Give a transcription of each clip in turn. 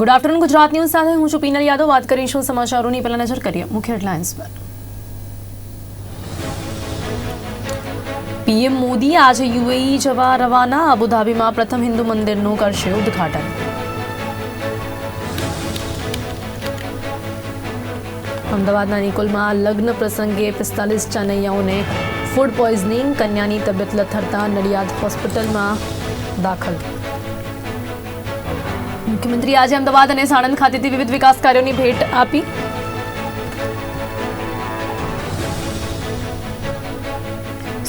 Good afternoon Gujarat news સાથે હું છું પીનલ યાદવ. વાત કરીશું સમાચારોની. પહેલા નજર કરીએ મુખ્ય હેડલાઇન્સ પર. પીએમ મોદી આજે યુએઈ જવા રવાના. અબુધાબીમાં પ્રથમ હિન્દુ મંદિરનું કરશે ઉદ્ઘાટન. અમદાવાદના નિકોલમાં લગ્ન પ્રસંગે પિસ્તાલીસ ચાનૈયાઓને ફૂડ પોઈઝનિંગ કન્યાની તબિયત લથડતા નડિયાદ હોસ્પિટલમાં દાખલ. મુખ્યમંત્રી આજે અમદાવાદ અને સાણંદ ખાતેથી વિવિધ વિકાસ કાર્યોની ભેટ આપી.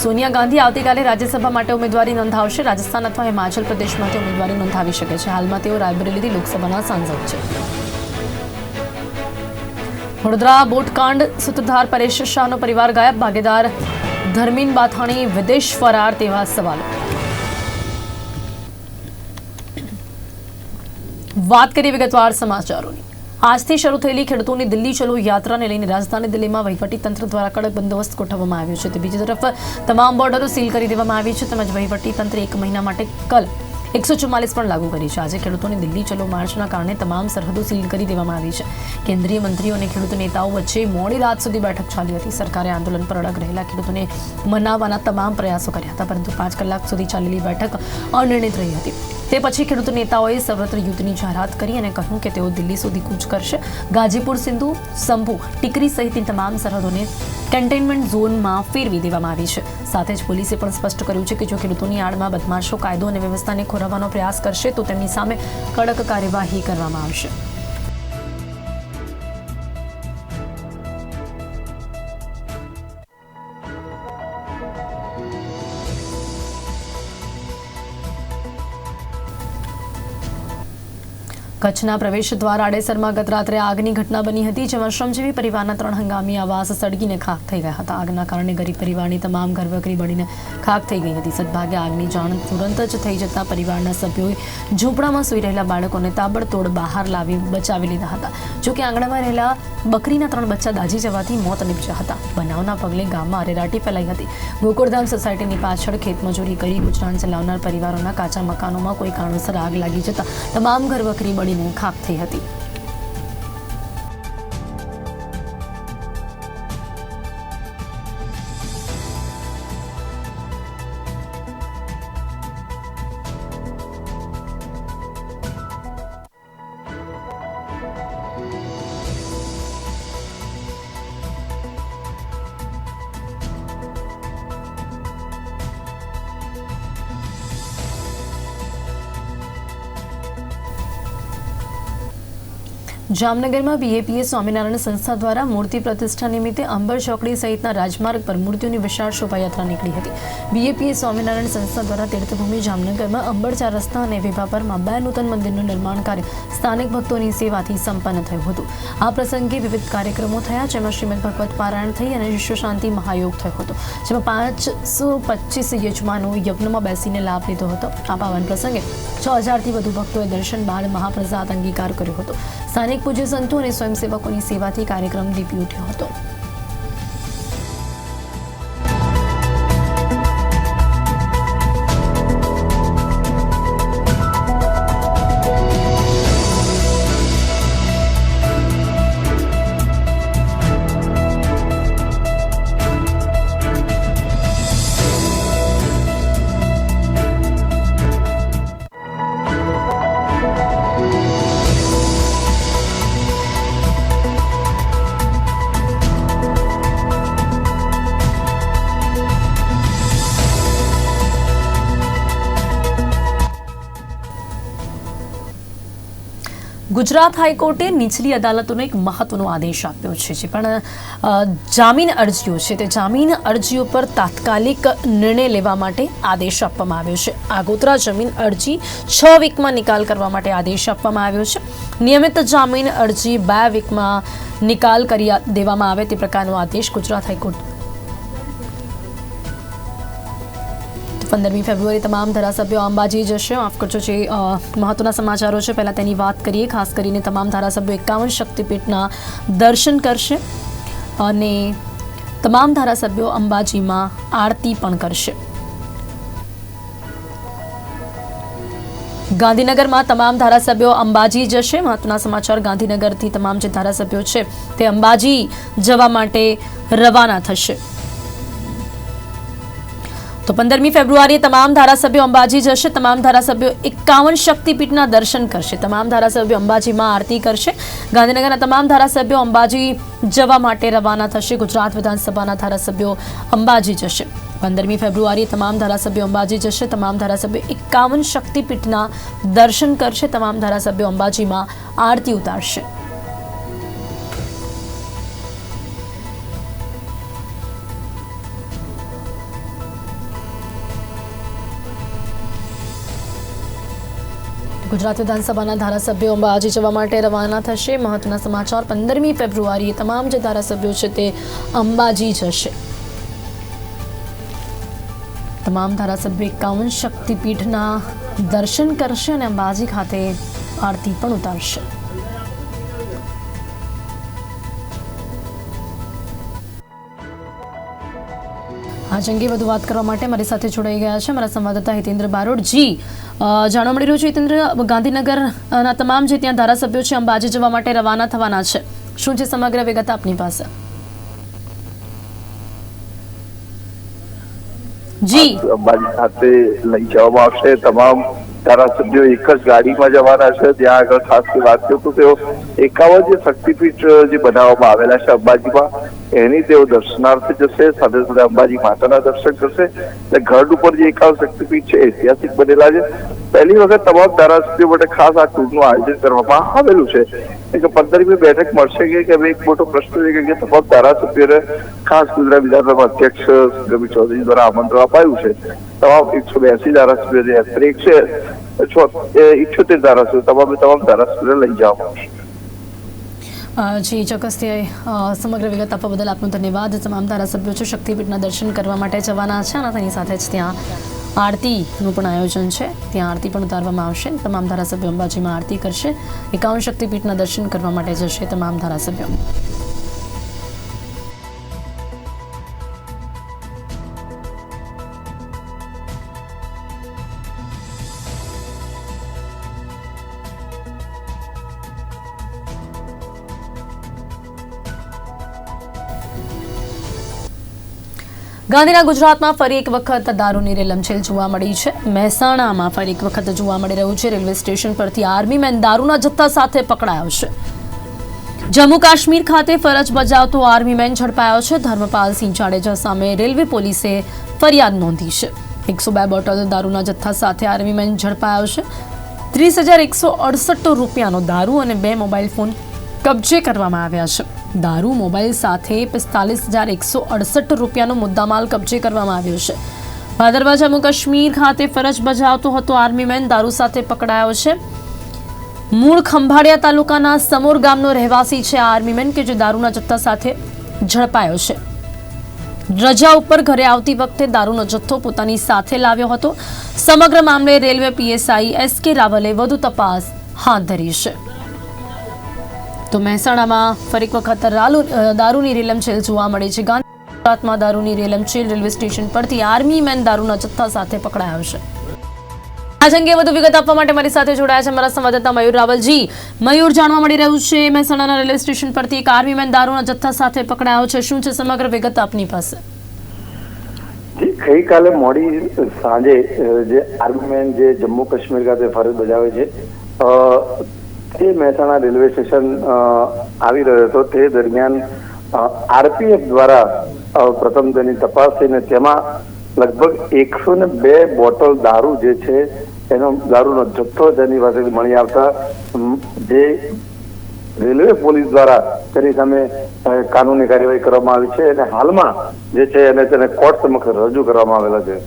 સોનિયા ગાંધી આવતીકાલે રાજ્યસભા માટે ઉમેદવારી નોંધાવશે. રાજસ્થાન અથવા હિમાચલ પ્રદેશમાંથી ઉમેદવારી નોંધાવી શકે છે. હાલમાં તેઓ રાયબરેલીથી લોકસભાના સાંસદ છે. વડોદરા બોટકાંડ સૂત્રધાર પરેશ શાહનો પરિવાર ગાયબ. ભાગીદાર ધર્મીન બાથાણી વિદેશ ફરાર, તેવા સવાલો. વાત કરીએ વિગતવાર સમાચારોની. આજથી શરૂ થયેલી ખેડૂતોની દિલ્હી ચલો યાત્રાને લઈને રાજધાની દિલ્હીમાં વહીવટી તંત્ર દ્વારા કડક બંદોબસ્ત ગોઠવવામાં આવ્યો છે. તો બીજી તરફ, તમામ બોર્ડરો સીલ કરી દેવામાં આવી છે તેમજ વહીવટી તંત્ર એક મહિના માટે કલ એકસો ચુમ્માલીસ પણ લાગુ કરી છે. આજે ખેડૂતોની દિલ્હી ચલો માર્ચના કારણે તમામ સરહદો સીલ કરી દેવામાં આવી છે. કેન્દ્રીય મંત્રીઓ અને ખેડૂત નેતાઓ વચ્ચે મોડી રાત સુધી બેઠક ચાલી હતી. સરકારે આંદોલન પર અડગ રહેલા ખેડૂતોને મનાવવાના તમામ પ્રયાસો કર્યા હતા, પરંતુ પાંચ કલાક સુધી ચાલેલી બેઠક અનિર્ણિત રહી હતી. તે પછી ખેડૂત નેતાઓએ સર્વત્ર યુદ્ધની જાહેરાત કરી અને કહ્યું કે તેઓ દિલ્હી સુધી કૂચ કરશે. ગાજીપુર, સિંધુ, સંભુ, ટીકરી સહિતની તમામ સરહદોને કન્ટેનમેન્ટ ઝોનમાં ફેરવી દેવામાં આવી છે. સાથે જ પોલીસે પણ સ્પષ્ટ કર્યું છે કે જો ખેડૂતોની આડમાં બદમાશો, કાયદો અને વ્યવસ્થાને ખોરવવાનો પ્રયાસ કરશે, તો તેમની સામે કડક કાર્યવાહી કરવામાં આવશે. કચ્છના પ્રવેશ દ્વાર આડેસરમાં ગત રાત્રે આગની ઘટના બની હતી, જેમાં શ્રમજીવી પરિવારના ત્રણ હંગામી આવાસ સળગીને ખાખ થઈ ગયા હતા. આગના કારણે ગરીબ પરિવારની તમામ ઘરવકરી બળીને ખાખ થઈ ગઈ હતી. સદભાગે આગની જાણ તુરંત જ થઈ જતા પરિવારના સભ્યોએ ઝૂંપડામાં સૂઈ રહેલા બાળકોને તાબડતોડ બહાર લાવી બચાવી લીધા હતા. જોકે આંગણામાં રહેલા બકરીના ત્રણ બચ્ચા દાઝી જવાથી મોત નીપજ્યા હતા. બનાવના પગલે ગામમાં અરેરાટી ફેલાઈ હતી. ગોકુળધામ સોસાયટીની પાછળ ખેતમજૂરી કરી ગુજરાન ચલાવનાર પરિવારોના કાચા મકાનોમાં કોઈ કારણોસર આગ લાગી જતા તમામ ઘરવકરી બળીને ખાક થઈ હતી. જામનગરમાં બીએપીએ સ્વામિનારાયણ સંસ્થા દ્વારા મૂર્તિ પ્રતિષ્ઠા નિમિત્તે અંબર ચોકડી સહિતના રાજમાર્ગ પર મૂર્તિઓની વિશાળ શોભાયાત્રા નીકળી હતી. બીએપીએ સ્વામિનારાયણ સંસ્થા દ્વારા તીર્થભૂમિ જામનગરમાં અંબર ચાર રસ્તા અને વિભાપરમાં બે નૂતન મંદિરનું નિર્માણ કાર્ય સ્થાનિક ભક્તોની સેવાથી સંપન્ન થયું હતું. આ પ્રસંગે વિવિધ કાર્યક્રમો થયા, જેમાં શ્રીમદ ભગવત પારાયણ થઈ અને વિશ્વ શાંતિ મહાયોગ થયો હતો. જેમાં પાંચસો પચીસ યજમાનો યજ્ઞમાં બેસીને લાભ લીધો હતો. આ પાવન પ્રસંગે છ હજારથી વધુ ભક્તોએ દર્શન બાદ મહાપ્રસાદ અંગીકાર કર્યો હતો. સ્થાનિક પૂજ્ય સંતો અને સ્વયંસેવકોની સેવાથી કાર્યક્રમ દીપી ઉઠ્યો હતો. ગુજરાત હાઈકોર્ટે નીચલી અદાલતોનો એક મહત્વનો આદેશ આપ્યો છે, જે પણ જામીન અરજીઓ છે. તે જામીન અરજીઓ પર તાત્કાલિક નિર્ણય લેવા માટે આદેશ આપવામાં આવ્યો છે. આગોતરા જમીન અરજી છ વીકમાં નિકાલ કરવા માટે આદેશ આપવામાં આવ્યો છે. નિયમિત જામીન અરજી બે વીકમાં નિકાલ કરી દેવામાં આવે તે પ્રકારનો આદેશ ગુજરાત હાઈકોર્ટ પંદરમી ફેબ્રુઆરી તમામ ધારાસભ્યો અંબાજી જશે. માફ કરજો, જે મહત્વના સમાચારો છે, પહેલાં તેની વાત કરીએ. ખાસ કરીને તમામ ધારાસભ્યો એકાવન શક્તિપીઠના દર્શન કરશે અને તમામ ધારાસભ્યો અંબાજીમાં આરતી પણ કરશે. ગાંધીનગરમાં તમામ ધારાસભ્યો અંબાજી જશે. મહત્વના સમાચાર, ગાંધીનગરથી તમામ જે ધારાસભ્યો છે, તે અંબાજી જવા માટે રવાના થશે. તો પંદરમી ફેબ્રુઆરીએ તમામ ધારાસભ્યો અંબાજી જશે. તમામ ધારાસભ્યો એકાવન શક્તિપીઠના દર્શન કરશે. તમામ ધારાસભ્યો અંબાજીમાં આરતી કરશે. ગાંધીનગરના તમામ ધારાસભ્યો અંબાજી જવા માટે રવાના થશે. ગુજરાત વિધાનસભાના ધારાસભ્યો અંબાજી જશે. પંદરમી ફેબ્રુઆરીએ તમામ ધારાસભ્યો અંબાજી જશે. તમામ ધારાસભ્યો એકાવન શક્તિપીઠના દર્શન કરશે. તમામ ધારાસભ્યો અંબાજીમાં આરતી ઉતારશે. ગુજરાત વિધાનસભાના ધારાસભ્યો અંબાજી જવા માટે રવાના થશે. મહત્વના સમાચાર, પંદરમી ફેબ્રુઆરીએ તમામ જે ધારાસભ્યો છે તે અંબાજી જશે. તમામ ધારાસભ્યો એકાવન શક્તિપીઠના દર્શન કરશે અને અંબાજી ખાતે આરતી પણ ઉતારશે. આજ અંગે વધુ વાત કરવા માટે મારી સાથે જોડાઈ ગયા છે મારા સંવાદદાતા હિતેન્દ્ર બારોડજી અ, જાણવા મળી રહ્યું છે હિતેન્દ્ર ગાંધીનગરના તમામ જે ત્યાં ધારાસભ્યો છે અંબાજી જવા માટે રવાના થવાના છે. શું છે સમગ્ર વિગત આપની પાસે? જી. અંબાજી ખાતે લઈ જવામાં આવશે. તમામ ધારાસભ્યો એક જ ગાડીમાં જવાના છે. ત્યાં આગળ ખાસ વાત કરું તો તેઓ એકાવન જે શક્તિપીઠ જે બનાવવામાં આવેલા છે અંબાજીમાં એની તેઓ દર્શનાર્થે જશે, સાથે સાથે અંબાજી માતાના દર્શન કરશે. એટલે ગઢ ઉપર જે એકાવ શક્તિપીઠ છે, ઐતિહાસિક બનેલા છે. પહેલી વખત તમામ ધારાસભ્યો માટે ખાસ આ ટૂરનું આયોજન કરવામાં આવેલું છે. કે પંદરમી બેઠક મળશે કે હવે એક મોટો પ્રશ્ન છે કે તમામ ધારાસભ્યોને ખાસ ગુજરાત વિધાનસભા અધ્યક્ષ રવિ ચૌધરી દ્વારા આમંત્રણ અપાયું છે. તમામ એકસો બેસી ધારાસભ્યો અત્યારે એકસો ઇઠ્યોતેર ધારાસભ્યો, તમામે તમામ ધારાસભ્યો લઈ જવામાં આવશે. જી, ચોક્કસથી સમગ્ર વિગત આપવા બદલ આપનો ધન્યવાદ. તમામ ધારાસભ્યો છે, શક્તિપીઠના દર્શન કરવા માટે જવાના છે અને તેની સાથે જ ત્યાં આરતીનું પણ આયોજન છે. ત્યાં આરતી પણ ઉતારવામાં આવશે. તમામ ધારાસભ્યો અંબાજીમાં આરતી કરશે. એકાવન શક્તિપીઠના દર્શન કરવા માટે જશે તમામ ધારાસભ્યો. ગાંધીના ગુજરાતમાં ફરી એક વખત દારૂની રેલમછેલ જોવા મળી છે. મહેસાણામાં ફરી એક વખત જોવા મળી રહ્યું છે. રેલવે સ્ટેશન પરથી આર્મી મેન દારૂના જથ્થા સાથે પકડાયો છે. જમ્મુ કાશ્મીર ખાતે ફરજ બજાવતો આર્મી મેન ઝડપાયો છે. ધર્મપાલસિંહ જાડેજા સામે રેલવે પોલીસે ફરિયાદ નોંધી છે. એકસો બે બોટલ દારૂના જથ્થા સાથે આર્મી મેન ઝડપાયો છે. ત્રીસ હજાર એકસો અડસઠ રૂપિયાનો દારૂ અને બે મોબાઈલ ફોન કબજે કરવામાં આવ્યા છે. દારૂ, મોબાઈલ સાથે પિસ્તાલીસ હજાર એકસો અડસઠ રૂપિયાનો મુદ્દામાલ કબજે કરવામાં આવ્યો છે. ભાદરવા જમ્મુ કાશ્મીર ખાતે ફરજ બજાવતો હતો આર્મી મેન દારૂ સાથે પકડાયો છે. મૂળ ખંભાળિયા તાલુકાના સમોર ગામનો રહેવાસી છે આ આર્મી મેન કે જે દારૂના જથ્થા સાથે ઝડપાયો છે. રજા ઉપર ઘરે આવતી વખતે દારૂનો જથ્થો પોતાની સાથે લાવ્યો હતો. સમગ્ર મામલે રેલવે પીએસઆઈ એસ કે રાવલે વધુ તપાસ હાથ ધરી છે. તો મહેસાણામાં ફરી વખત દારૂની રેલમછેલ જોવા મળી છે. ગુજરાતમાં દારૂની રેલમછેલ રેલવે સ્ટેશન પરથી આર્મી મેન દારૂના જથ્થા સાથે પકડાયો છે. આજ અંગે વધુ વિગત આપવા માટે મારી સાથે જોડાયા છે મારા સંવાદદાતા મયુર રાવલજી. મયુર, જાણવા મળી રહ્યું છે, મહેસાણાના રેલવે સ્ટેશન પરથી એક આર્મી મેન દારૂના જથ્થા સાથે પકડાયો છે. શું છે સમગ્ર વિગત આપની પાસે? ગઈકાલે મોડી સાંજે જે આર્મીમેન જે જમ્મુ કાશ્મીર ખાતે ફરજ બજાવે છે તે મહેસાણા રેલવે સ્ટેશન આવી રહ્યો હતો, તે દરમિયાન આરપીએફ દ્વારા પ્રથમ તેની તપાસ થઈને તેમાં લગભગ એકસો ને બે બોટલ દારૂ જે છે, એનો દારૂનો જથ્થો તેની પાસેથી મળી આવતા જે રેલવે પોલીસ દ્વારા તેની સામે કાનૂની કાર્યવાહી કરવામાં આવી છે અને હાલમાં જે છે એને તેને કોર્ટ સમક્ષ રજૂ કરવામાં આવેલા છે.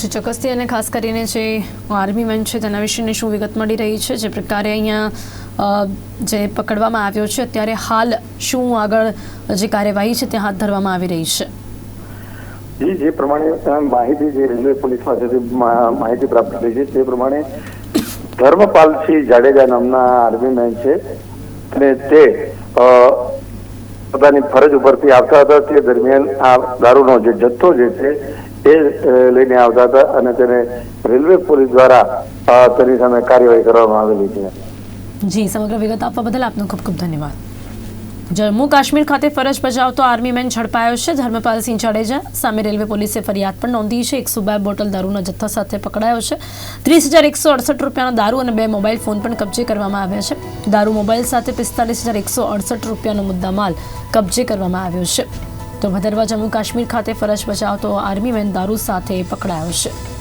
જે ચોક્કસથી અને ખાસ કરીને જે આર્મી મેન છે, તેના વિશેની શું વિગત મળી રહી છે? જે પ્રકારે અહીંયા જે પકડવામાં આવ્યો છે, અત્યારે હાલ શું આગળ જે કાર્યવાહી છે, તે હાથ ધરવામાં આવી રહી છે? જી, જે પ્રમાણે માહિતી જે રેલવે પોલીસ પાસેથી માહિતી પ્રાપ્ત થઈ છે, તે પ્રમાણે ધર્મપાલસિંહ જાડેજા નામના આર્મી મેન છે અને તે પોતાની ફરજ ઉપરથી આવતા હતા. તે દરમિયાન આ દારૂનો જે જથ્થો જે છે તે લઈને આવતા હતા અને તેને રેલવે પોલીસ દ્વારા તેની સામે કાર્યવાહી કરવામાં આવેલી છે. જી, સમગ્ર વિગત આપવા બદલ આપનો ખૂબ ખૂબ ધન્યવાદ. જમ્મુ કાશ્મીર ખાતે ફરજ બજાવતો આર્મી મેન ઝડપાયો છે ધર્મપાલસિંહ જાડેજા સામે રેલવે પોલીસે ફરિયાદ પણ નોંધી છે. એકસો બે બોટલ દારૂના જથ્થા સાથે પકડાયો છે. ત્રીસ હજાર એકસો અડસઠ રૂપિયાનો દારૂ અને બે મોબાઈલ ફોન પણ કબજે કરવામાં આવ્યા છે. દારૂ મોબાઈલ સાથે પિસ્તાલીસ હજાર એકસો અડસઠ રૂપિયાનો મુદ્દામાલ કબજે કરવામાં આવ્યો છે. તો ભદરવા જમ્મુ કાશ્મીર ખાતે ફરજ બજાવતો આર્મી મેન દારૂ સાથે પકડાયો છે.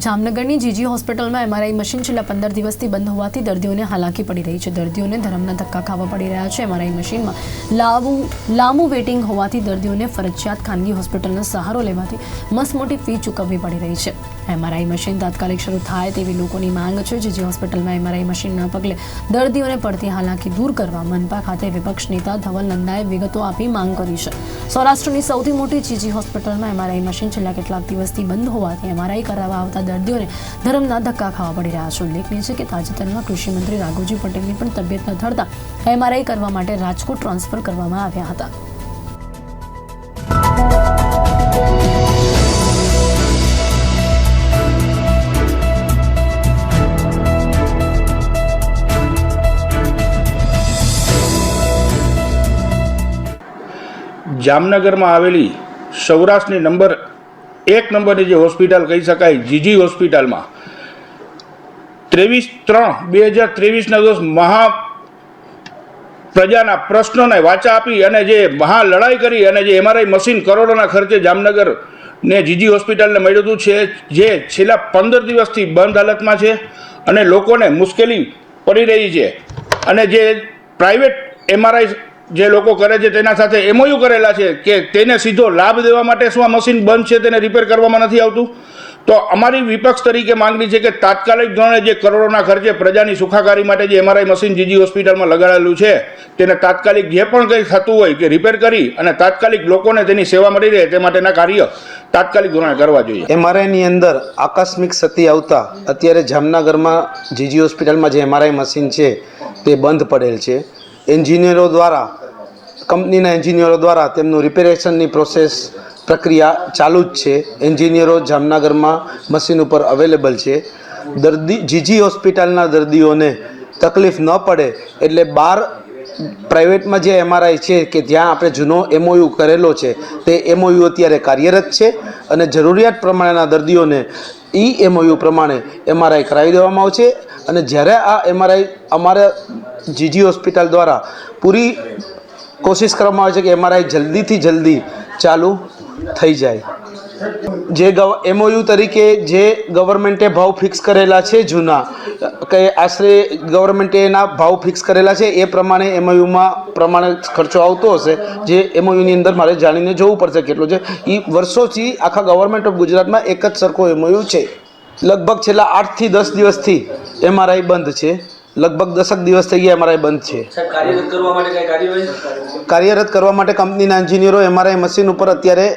જામનગરની જીજી હોસ્પિટલમાં એમઆરઆઈ મશીન છેલ્લા પંદર દિવસથી બંધ હોવાથી દર્દીઓને હાલાકી પડી રહી છે. દર્દીઓને ધરમના ધક્કા ખાવા પડી રહ્યા છે. એમઆરઆઈ મશીનમાં લાંબુ લાંબુ વેટિંગ હોવાથી દર્દીઓને ફરજિયાત ખાનગી હોસ્પિટલનો સહારો લેવાથી મસ્ત મોટી ફી ચૂકવવી પડી રહી છે. એમઆરઆઈ મશીન તાત્કાલિક શરૂ થાય તેવી લોકોની માંગ છે જીજી હોસ્પિટલમાં એમઆરઆઈ મશીનના પગલે દર્દીઓને પડતી હાલાકી દૂર કરવા મનપા ખાતે વિપક્ષ નેતા ધવલ નંદાએ વિગતો આપી માંગ કરી છે. સૌરાષ્ટ્રની સૌથી મોટી જીજી હોસ્પિટલમાં એમઆરઆઈ મશીન છેલ્લા કેટલાક દિવસથી બંધ હોવાથી એમઆરઆઈ કરાવવા આવતા દર્દીઓને ધરમના ધક્કા ખાવા પડી રહ્યા છે. ઉલ્લેખનીય છે કે તાજેતરમાં કૃષિમંત્રી રાઘોજી પટેલની પણ તબિયત ન થડતા એમઆરઆઈ કરવા માટે રાજકોટ ટ્રાન્સફર કરવામાં આવ્યા હતા. જામનગરમાં આવેલી સૌરાષ્ટ્રની નંબર એક નંબરની જે હોસ્પિટલ કહી શકાય, જીજી હોસ્પિટલમાં ત્રેવીસ ત્રણ, બે હજાર ત્રેવીસના દિવસ મહા પ્રજાના પ્રશ્નોને વાચા આપી અને જે મહા લડાઈ કરી અને જે એમઆરઆઈ મશીન કરોડોના ખર્ચે જામનગર ને જીજી હોસ્પિટલને મળ્યું હતું છે, જે છેલ્લા પંદર દિવસથી બંધ હાલતમાં છે અને લોકોને મુશ્કેલી પડી રહી છે. અને જે પ્રાઇવેટ એમઆરઆઈ જે લોકો કરે છે તેના સાથે એમઓયુ કરેલા છે કે તેને સીધો લાભ દેવા માટે શું આ મશીન બંધ છે તેને રિપેર કરવામાં નથી આવતું? તો અમારી વિપક્ષ તરીકે માંગણી છે કે તાત્કાલિક ધોરણે જે કરોડોના ખર્ચે પ્રજાની સુખાકારી માટે જે એમઆરઆઈ મશીન જીજી હોસ્પિટલમાં લગાડેલું છે, તેને તાત્કાલિક જે પણ કંઈ થતું હોય કે રિપેર કરી અને તાત્કાલિક લોકોને તેની સેવા મળી રહે તે માટેના કાર્ય તાત્કાલિક ધોરણે કરવા જોઈએ. એમઆરઆઈની અંદર આકસ્મિક સતી આવતા અત્યારે જામનગરમાં જીજી હોસ્પિટલમાં જે એમઆરઆઈ મશીન છે તે બંધ પડેલ છે. એન્જિનિયરો દ્વારા, કંપનીના એન્જિનિયરો દ્વારા તેમનું રિપેરેશનની પ્રોસેસ પ્રક્રિયા ચાલુ જ છે. એન્જિનિયરો જામનગરમાં મશીન ઉપર અવેલેબલ છે. દર્દી, જીજી હોસ્પિટલના દર્દીઓને તકલીફ ન પડે એટલે બાર પ્રાઇવેટમાં જે એમઆરઆઈ છે કે જ્યાં આપણે જૂનો એમઓયુ કરેલો છે, તે એમઓયુ અત્યારે કાર્યરત છે અને જરૂરિયાત પ્રમાણેના દર્દીઓને ઈ એમઓયુ પ્રમાણે એમઆરઆઈ કરાવી દેવામાં આવશે. અને જ્યારે આ એમઆરઆઈ અમારા જીજી હોસ્પિટલ દ્વારા પૂરી કોશિશ કરવામાં આવે છે કે એમઆરઆઈ જલ્દીથી જલ્દી ચાલુ થઈ જાય. જે ગવ એમઓયુ તરીકે જે ગવર્મેન્ટે ભાવ ફિક્સ કરેલા છે જૂના, કે આશરે ગવર્મેન્ટે એના ભાવ ફિક્સ કરેલા છે એ પ્રમાણે એમઓયુમાં પ્રમાણે ખર્ચો આવતો હશે, જે એમઓયુની અંદર મારે જાણીને જોવું પડશે કેટલો છે. એ વર્ષોથી આખા ગવર્મેન્ટ ઓફ ગુજરાતમાં એક જ સરખો એમઓયુ છે. લગભગ છેલ્લા આઠથી દસ દિવસથી એમઆરઆઈ બંધ છે. લગભગ દસક દિવસ થઈ ગયા એમઆરઆઈ બંધ છે. કાર્યરત કરવા માટે કંપનીના એન્જિનિયરો એમઆરઆઈ મશીન ઉપર અત્યારે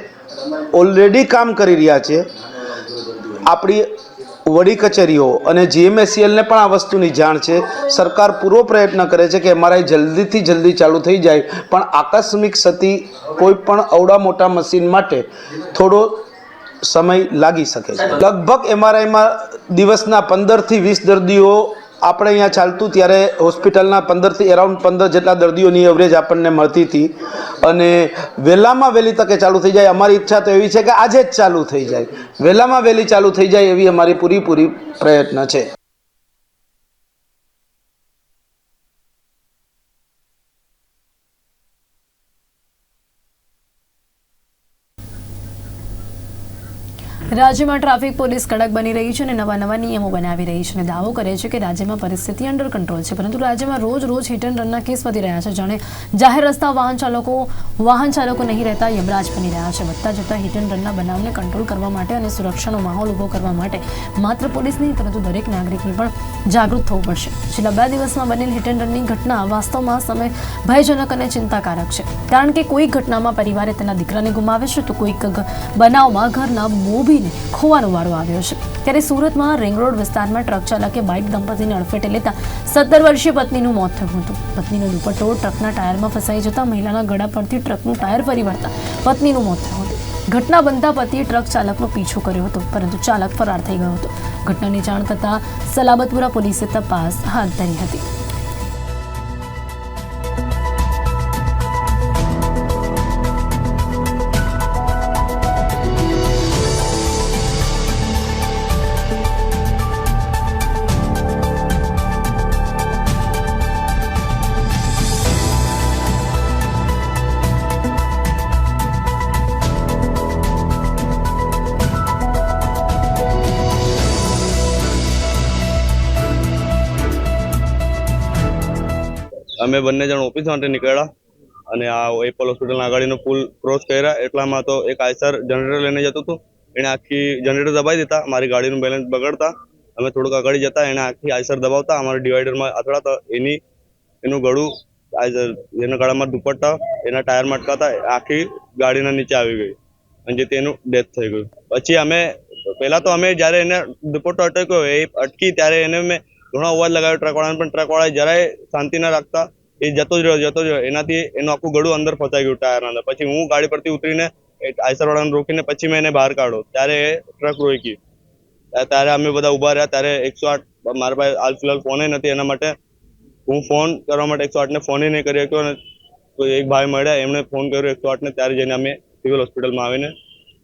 ઓલરેડી કામ કરી રહ્યા છે. આપણી વડી કચેરીઓ અને જીએમએસસીએલને પણ આ વસ્તુની જાણ છે. સરકાર પૂરો પ્રયત્ન કરે છે કે એમઆરઆઈ જલ્દીથી જલ્દી ચાલુ થઈ જાય. પણ આકસ્મિક સતી કોઈ પણ અવડા મોટા મશીન માટે થોડો સમય લાગી શકે છે. લગભગ એમઆરઆઈમાં દિવસના પંદરથી વીસ દર્દીઓ આપણે અહીંયા ચાલતું ત્યારે હોસ્પિટલના પંદરથી એરાઉન્ડ પંદર જેટલા દર્દીઓની એવરેજ આપણને મળતી હતી. અને વહેલામાં વહેલી તકે ચાલુ થઈ જાય. અમારી ઈચ્છા તો એવી છે કે આજે જ ચાલુ થઈ જાય. વહેલામાં વહેલી ચાલુ થઈ જાય એવી અમારી પૂરીપૂરી પ્રયત્ન છે. રાજ્યમાં ટ્રાફિક પોલીસ કડક બની રહી છે અને નવા નવા નિયમો બનાવી રહી છે અને દાવો કરે છે કે રાજ્યમાં પરિસ્થિતિ અંડર કંટ્રોલ છે. પરંતુ રાજ્યમાં રોજ રોજ હિટ એન્ડ રનના કેસ વધી રહ્યા છે. જાણે જાહેર રસ્તા વાહન ચાલકો વાહન ચાલકો નહીં રહેતા યમરાજ બની રહ્યા છે. વધતા જતા હિટ એન્ડ રનના બનાવને કંટ્રોલ કરવા માટે અને સુરક્ષાનો માહોલ ઊભો કરવા માટે માત્ર પોલીસ નહીં, પરંતુ દરેક નાગરિકને પણ જાગૃત થવું પડશે. છેલ્લા બે દિવસમાં બનેલ હિટ એન્ડ રનની ઘટના વાસ્તવમાં સમય ભયજનક અને ચિંતાકારક છે. કારણ કે કોઈ ઘટનામાં પરિવારે તેના દીકરાને ગુમાવે છે, તો કોઈક બનાવમાં ઘરના મોભીને ખોવાનો વારો આવ્યો છે. ત્યારે સુરતમાં રિંગ રોડ વિસ્તારમાં ટ્રક ચાલકે બાઇક દંપતીને અડફેટે લેતા સત્તર વર્ષીય પત્નીનું મોત થયું હતું. પત્નીનો દુપટ્ટો ટ્રકના ટાયરમાં ફસાઈ જતા મહિલાના ગળા પરથી ટ્રકનું ટાયર ફરી વળતા પત્નીનું મોત થયું હતું. ઘટના બનતા પતિએ ટ્રક ચાલકનો પીછો કર્યો હતો, પરંતુ ચાલક ફરાર થઈ ગયો હતો. ઘટનાની જાણ થતાં સલાબતપુરા પોલીસે તપાસ હાથ ધરી હતી. અમે બંને જણ ઓફિસ માટે નીકળ્યા અને આ એપલ હોસ્પિટલના આગળનો પુલ ક્રોસ કર્યા. એટલામાં તો એક આયસર જનરેટર લઈને જતું હતું. એણે આખી જનરેટર દબાવી દીધા. મારી ગાડીનું બેલેન્સ બગડતા. અમે થોડુંક આગળ જતા એણે આખી આયસર દબાવતા. અમારા ડિવાઈડરમાં અથડાતા. એની, એનું ગળું આયસર એના ગળામાં દુપટ્ટા, એના ટાયરમાં અટકાતા આખી ગાડીના નીચે આવી ગઈ. અને જે તેનું ડેથ થઈ ગયું. પછી અમે, પહેલા તો અમે જ્યારે એને દુપટ્ટો અટક્યો, એ અટકી ત્યારે એને મેં ઘણો અવાજ લગાવ્યો. ટ્રકવાળાને પણ ટ્રકવાળાએ જરાય શાંતિ ના રાખતા. એ જતો જ રહ્યો, જતો જ રહ્યો. એનાથી એનું આખું ગળું અંદર ફસાઈ ગયું ટાયરના અંદર. પછી હું ગાડી પરથી ઉતરીને એ વાળાને રોકીને પછી મેં એને બહાર કાઢો ત્યારે એ ટ્રક રોકી ત્યારે- અમે બધા ઊભા રહ્યા. ત્યારે એકસો આઠ મારા પાસે હાલ ફિલહાલ ફોને નથી. એના માટે હું ફોન કરવા માટે એકસો આઠને ફોન નહીં કરી શક્યો. અને એક ભાઈ મળ્યા, એમણે ફોન કર્યો એકસો આઠને. ત્યારે જઈને અમે સિવિલ હોસ્પિટલમાં આવીને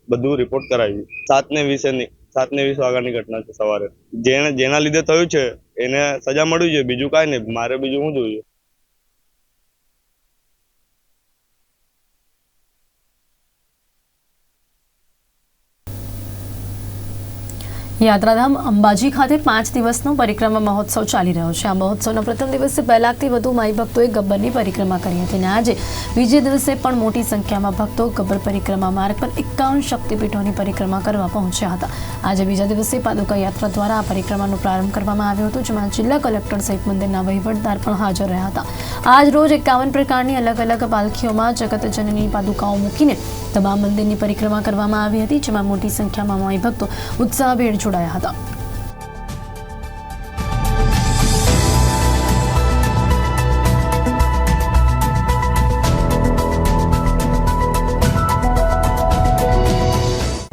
બધું રિપોર્ટ કરાવ્યું. સાત ને વીસેની સાત ને વીસ વાગ્યાની ઘટના છે સવારે. જેને લીધે થયું છે, એને સજા મળવી જોઈએ બીજું કાંઈ નહીં. મારે બીજું શું જોઈએ? યાત્રાધામ અંબાજી ખાતે પાંચ દિવસનો પરિક્રમા મહોત્સવ ચાલી રહ્યો છે. આ મહોત્સવના પ્રથમ દિવસે બે લાખથી વધુ માઈ ભક્તોએ ગબ્બરની પરિક્રમા કરી હતી અને આજે બીજે દિવસે પણ મોટી સંખ્યામાં ભક્તો ગબ્બર પરિક્રમા માર્ગ પર એકાવન શક્તિપીઠોની પરિક્રમા કરવા પહોંચ્યા હતા. આજે બીજા દિવસે પાદુકા યાત્રા દ્વારા આ પરિક્રમાનો પ્રારંભ કરવામાં આવ્યો હતો, જેમાં જિલ્લા કલેક્ટર સહિત મંદિરના વહીવટદાર પણ હાજર રહ્યા હતા. આજ રોજ એકાવન પ્રકારની અલગ અલગ પાલખીઓમાં જગતજનની પાદુકાઓ મૂકીને તમામ મંદિરની પરિક્રમા કરવામાં આવી હતી, જેમાં મોટી સંખ્યામાં માઈ ભક્તો ઉત્સાહભેર જોડાયા હતા.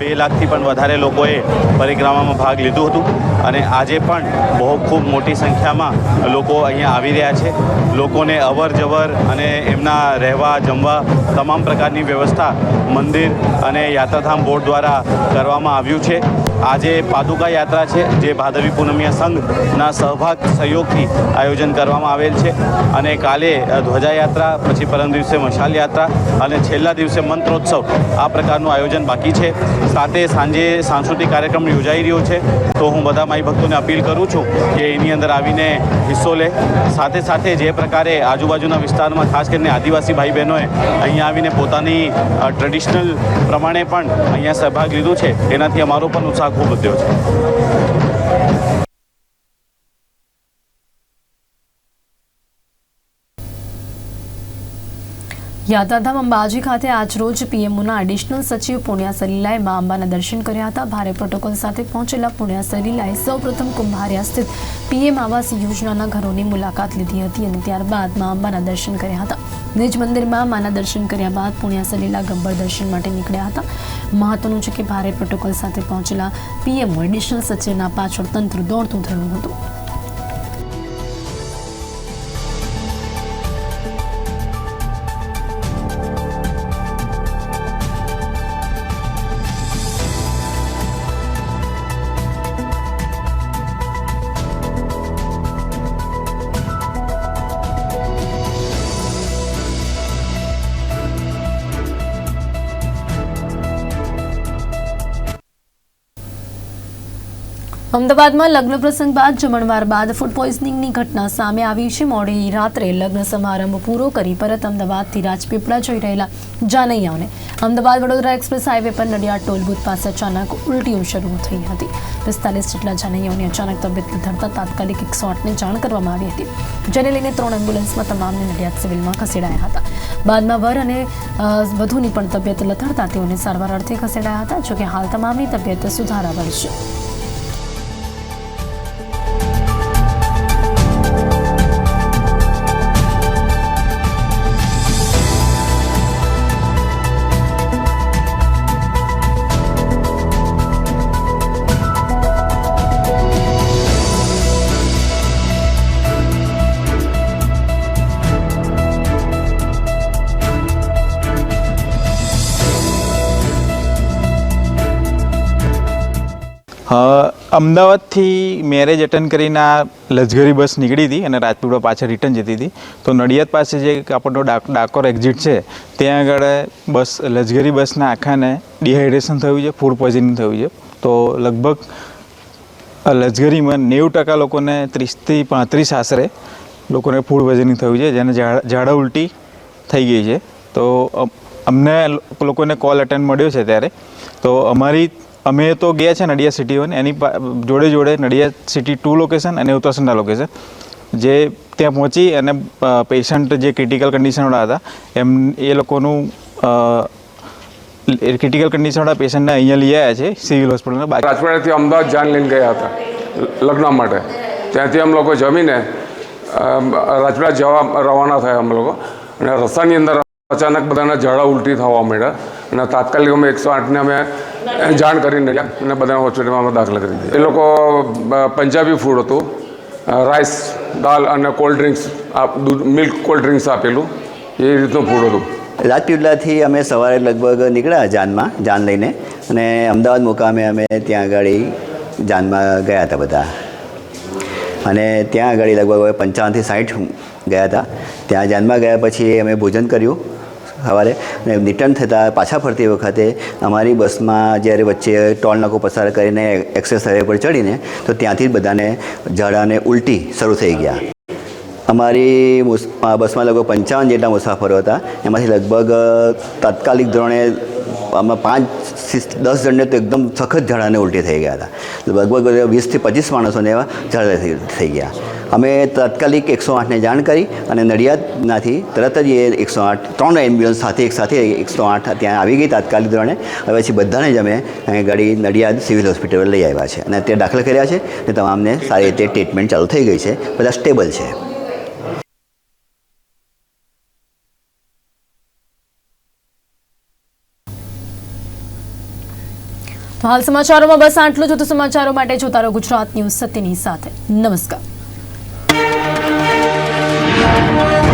બે લાખથી પણ વધારે લોકોએ પરિક્રમામાં ભાગ લીધું હતું. અને આજે પણ બહુ ખૂબ મોટી સંખ્યામાં લોકો અહીંયા આવી રહ્યા છે. લોકોને અવર જવર અને એમના રહેવા, જમવા તમામ પ્રકારની વ્યવસ્થા મંદિર અને યાત્રાધામ બોર્ડ દ્વારા કરવામાં આવ્યું છે. આજે પાદુકા યાત્રા છે, જે ભાદરવી પૂનમિયા સંઘના સહભાગ સહયોગથી આયોજન કરવામાં આવેલ છે. અને કાલે ધ્વજાયાત્રા, પછી પરમ દિવસે મશાલ યાત્રા અને છેલ્લા દિવસે મંત્રોત્સવ આ પ્રકારનું આયોજન બાકી છે. સાથે સાંજે સાંસ્કૃતિક કાર્યક્રમ યોજાઈ રહ્યો છે. તો હું બધા માઈ ભક્તોને અપીલ કરું છું કે એની અંદર આવીને હિસ્સો લે. સાથે સાથે જે પ્રકારે આજુબાજુના વિસ્તારમાં ખાસ કરીને આદિવાસી ભાઈ બહેનોએ અહીંયા આવીને પોતાની ટ્રેડિશનલ પ્રમાણે પણ અહીંયા સહભાગ લીધો છે. એનાથી અમારો પણ ઉત્સાહ ખૂબ વધ્યો છે. યાત્રાધામ અંબાજી ખાતે આજરોજ પીએમઓના એડિશનલ સચિવ પુણ્યા સલીલાએ મા અંબાના દર્શન કર્યા હતા. ભારે પ્રોટોકોલ સાથે પહોંચેલા પુણ્યા સલીલાએ સૌપ્રથમ કુંભારિયા સ્થિત પીએમ આવાસ યોજનાના ઘરોની મુલાકાત લીધી હતી અને ત્યારબાદ મા અંબાના દર્શન કર્યા હતા. નિજ મંદિરમાં માના દર્શન કર્યા બાદ પુણ્યા સલીલા ગબ્બર દર્શન માટે નીકળ્યા હતા. મહત્વનું છે કે ભારે પ્રોટોકોલ સાથે પહોંચેલા પીએમઓ એડિશનલ સચિવના પાછળ તંત્ર દોડતું થયું હતું. અમદાવાદમાં લગ્ન પ્રસંગ બાદ જમણવાર બાદ ફૂડ પોઈઝનિંગની ઘટના સામે આવી છે. મોડી રાત્રે લગ્ન સમારંભ પૂરો કરી પરત અમદાવાદથી રાજપીપળા જઈ રહેલા જાનૈયાઓને અમદાવાદ વડોદરા એક્સપ્રેસ હાઈવે પર નડિયાદ ટોલ પાસે અચાનક ઉલટીઓ શરૂ થઈ હતી. પિસ્તાલીસ જેટલા જાનૈયાઓની અચાનક તબિયત ધરતા તાત્કાલિક એકસો આઠને જાણ કરવામાં આવી હતી, જેને લઈને ત્રણ એમ્બ્યુલન્સમાં તમામને નડિયાદ સિવિલમાં ખસેડાયા હતા. બાદમાં વર અને વધુની પણ તબિયત લથડતા તેઓને સારવાર અર્થે ખસેડાયા હતા, જોકે હાલ તમામની તબિયત સુધારાવાર છે. અમદાવાદથી મેરેજ અટેન્ડ કરીને આ લક્ઝરી બસ નીકળી હતી અને રાજપીપળા પાછળ રિટર્ન જતી હતી. તો નડિયાદ પાસે જે આપણનો આપણો ડાક, ડાકોર એક્ઝિટ છે, ત્યાં આગળ બસ લજગરી બસના આખાને ડિહાઇડ્રેશન થયું છે ફૂડ પોઈઝનિંગ થયું છે. તો લગભગ આ લક્ઝરીમાં નેવું ટકા લોકોને ત્રીસથી પાંત્રીસ આશરે લોકોને ફૂડ પોઈઝનિંગ થયું છે, જેને ઝાડા ઉલટી થઈ ગઈ છે. તો અમ- અમને લોકોને કોલ અટેન્ડ મળ્યો છે ત્યારે. તો અમારી અમે તો ગયા છે નડિયાદ સિટી વન એની જોડે જોડે નડિયાદ સિટી ટુ લોકેશન અને ઉત્તરસંડા લોકેશન જે ત્યાં પહોંચી અને પેશન્ટ જે ક્રિટિકલ કન્ડિશનવાળા હતા એમ એ લોકોનું ક્રિટિકલ કન્ડિશનવાળા પેશન્ટને અહીંયા લઈ આવ્યા છે સિવિલ હોસ્પિટલમાં બાકી અમદાવાદ જાન લઈને ગયા હતા લગ્ન માટે. ત્યાંથી અમે લોકો જમીને અમ, જવા રવાના થયા અમે લોકો. અને રસ્તાની અંદર અચાનક બધાના ઝાડા ઉલટી થવા માંડ્યા અને તાત્કાલિક અમે એકસો આઠને અમે જાણ કરીને ગયા અને બધાને હોસ્પિટલમાં અમે દાખલ કરી દીધા. એ લોકો પંજાબી ફૂડ હતું રાઈસ દાલ અને cold drinks milk cold drinks આપેલું, એ રીતનું ફૂડ હતું. રાજપીપલાથી અમે સવારે લગભગ નીકળ્યા જાનમાં, જાન લઈને, અને અમદાવાદ મુકામે અમે ત્યાં આગળ જાનમાં ગયા હતા બધા. અને ત્યાં આગળ લગભગ પંચાવનથી સાઠ ગયા હતા. ત્યાં જાનમાં ગયા પછી અમે ભોજન કર્યું સવારે. રિટર્ન થતાં પાછા ફરતી વખતે અમારી બસમાં જ્યારે વચ્ચે ટોલ નાકો પસાર કરીને એક્સેસ હાઈવે પર ચડીને, તો ત્યાંથી જ બધાને ઝાડાને ઉલટી શરૂ થઈ ગયા. અમારી બસમાં લગભગ પંચાવન જેટલા મુસાફરો હતા. એમાંથી લગભગ તાત્કાલિક ધોરણે આમાં પાંચ દસ જણને તો એકદમ સખત ઝાડાને ઉલટી થઈ ગયા હતા. લગભગ વીસથી પચીસ માણસોને એવા ઝાડા થઈ ગયા. અમે તાત્કાલિક એકસો આઠને જાણ કરી અને નડિયાદનાથી તરત જ એ એકસો આઠ, ત્રણ એમ્બ્યુલન્સ સાથે એક સાથે એકસો આઠ ત્યાં આવી ગઈ તાત્કાલિક ધોરણે. હવે પછી બધાને જ અમે ગાડી નડિયાદ સિવિલ હોસ્પિટલ લઈ આવ્યા છે અને અત્યારે દાખલ કર્યા છે ને તમામને સારી રીતે ટ્રીટમેન્ટ ચાલુ થઈ ગઈ છે. બધા સ્ટેબલ છે. તો હાલ સમાચારોમાં બસ આટલું જ. તો સમાચારો માટે જોતા રહો ગુજરાત ન્યૂઝ સત્યની સાથે. નમસ્કાર. Thank you.